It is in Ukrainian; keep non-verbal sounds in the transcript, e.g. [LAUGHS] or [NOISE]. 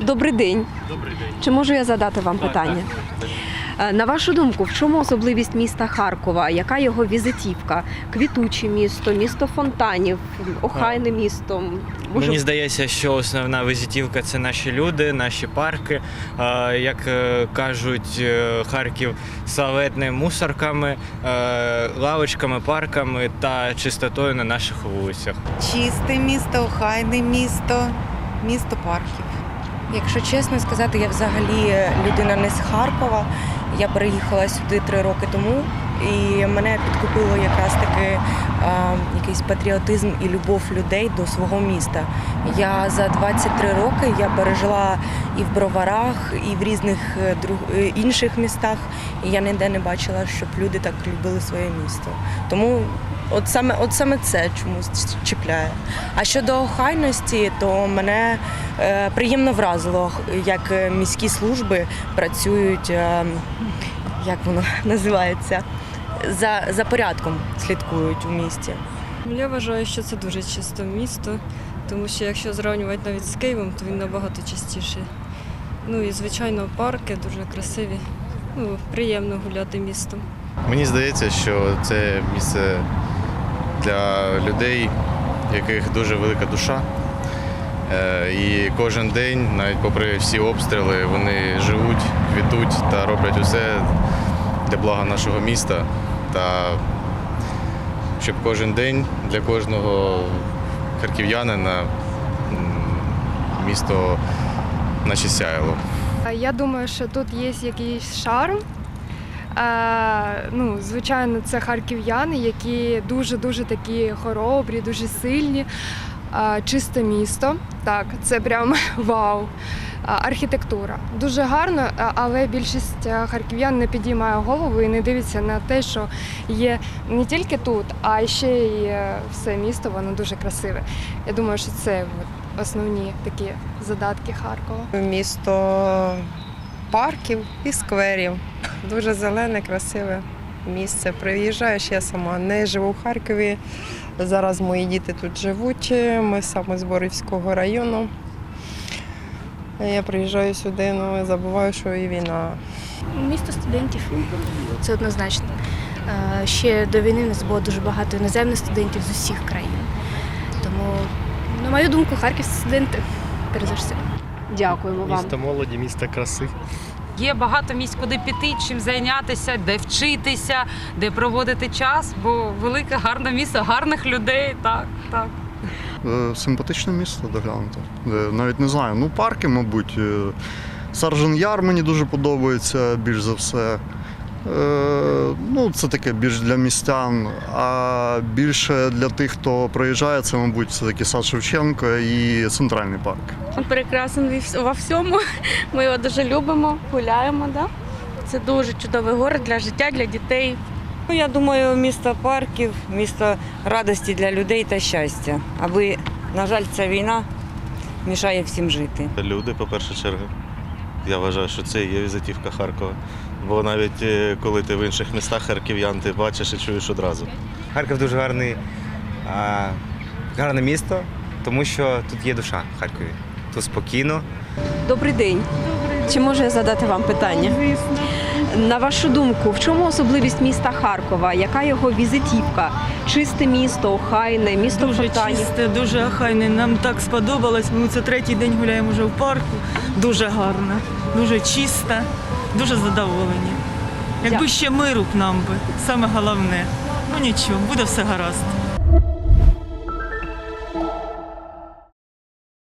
Добрий день. Добрий день. Чи можу я задати вам питання? Е, На вашу думку, в чому особливість міста Харкова? Яка його візитівка? Квітуче місто, місто фонтанів, охайне місто. Може, Мені здається, що основна візитівка це наші люди, наші парки. Як е, кажуть, е, Харків славетний мусорками, е, лавочками, парками та чистотою на наших вулицях. Чисте місто, охайне місто, місто парків. Якщо чесно сказати, я взагалі людина не з Харкова. Я переїхала сюди три роки тому, і мене підкупило якраз таки а, якийсь патріотизм і любов людей до свого міста. Я за 23 роки я пережила і в Броварах, і в різних е, друг... е, інших містах. І я ніде не бачила, щоб люди так любили своє місто. Тому от саме, от саме це чомусь чіпляє. А щодо охайності, то мене е, приємно вразило, як е, міські служби працюють, е, як воно [LAUGHS] називається, за, за порядком слідкують у місті. Я вважаю, що це дуже чисте місто, тому що якщо зрівнювати навіть з Києвом, то він набагато чистіший. Ну і звичайно, парки дуже красиві. Ну, приємно гуляти містом. Мені здається, що це місце для людей, яких дуже велика душа. Е, І кожен день, навіть попри всі обстріли, вони живуть, квітуть та роблять усе для блага нашого міста. Та щоб кожен день для кожного харків'янина місто наче сяяло. Я думаю, що тут є якийсь шарм. Ну, звичайно, це харків'яни, які дуже-дуже такі хоробрі, дуже сильні. Чисте місто. Так, це прям [LAUGHS] вау. Архітектура дуже гарно, але більшість харків'ян не підіймає голову і не дивиться на те, що є не тільки тут, а ще й е, все місто, воно дуже красиве. Я думаю, що це основні такі задатки Харкова. Місто парків і скверів. Дуже зелене, красиве місце. Приїжджаєш, я сама не живу в Харкові. Зараз мої діти тут живуть. Ми саме з Борівського району. Я приїжджаю сюди, ну і забуваю, що і війна. Місто студентів це однозначно. Е, Ще до війни у нас було дуже багато іноземних студентів з усіх країн. Тому, на мою думку, Харків студенти, перш за все. Дякуємо вам. Місто молоді, місто краси. Є багато місць, куди піти, чим зайнятися, де вчитися, де проводити час, бо велике, гарне місто, гарних людей. Так, так. Е, Симпатичне місто доглянути. Е, Навіть не знаю. Ну, парки, мабуть. Е, Саржен Яр мені дуже подобається більш за все. Е, Ну, це таке більш для містян, а більше для тих, хто приїжджає, це, мабуть, все таки сад Шевченко і центральний парк. Він прекрасний во всьому. Ми його дуже любимо, гуляємо. Да? Це дуже чудовий город для життя, для дітей. Ну, Я думаю, місто парків, місто радості для людей та щастя. Аби, на жаль, ця війна мішає всім жити. Люди, по першу чергу. Я вважаю, що це є візитівка Харкова. Бо навіть е, коли ти в інших містах харків'ян, ти бачиш і чуєш одразу. Харків дуже гарний, а, гарне місто, тому що тут є душа в Харкові. Тут спокійно. Добрий день. Чи можу я задати вам питання? На вашу думку, в чому особливість міста Харкова? Яка його візитівка? Чисте місто, охайне, місто Дуже фонтанів? чисте, дуже охайне. Нам так сподобалось. Ми це третій день гуляємо вже в парку. Дуже гарно, дуже чисте, дуже задоволені. Якби ще миру б нам би, саме головне. Ну нічого, буде все гаразд.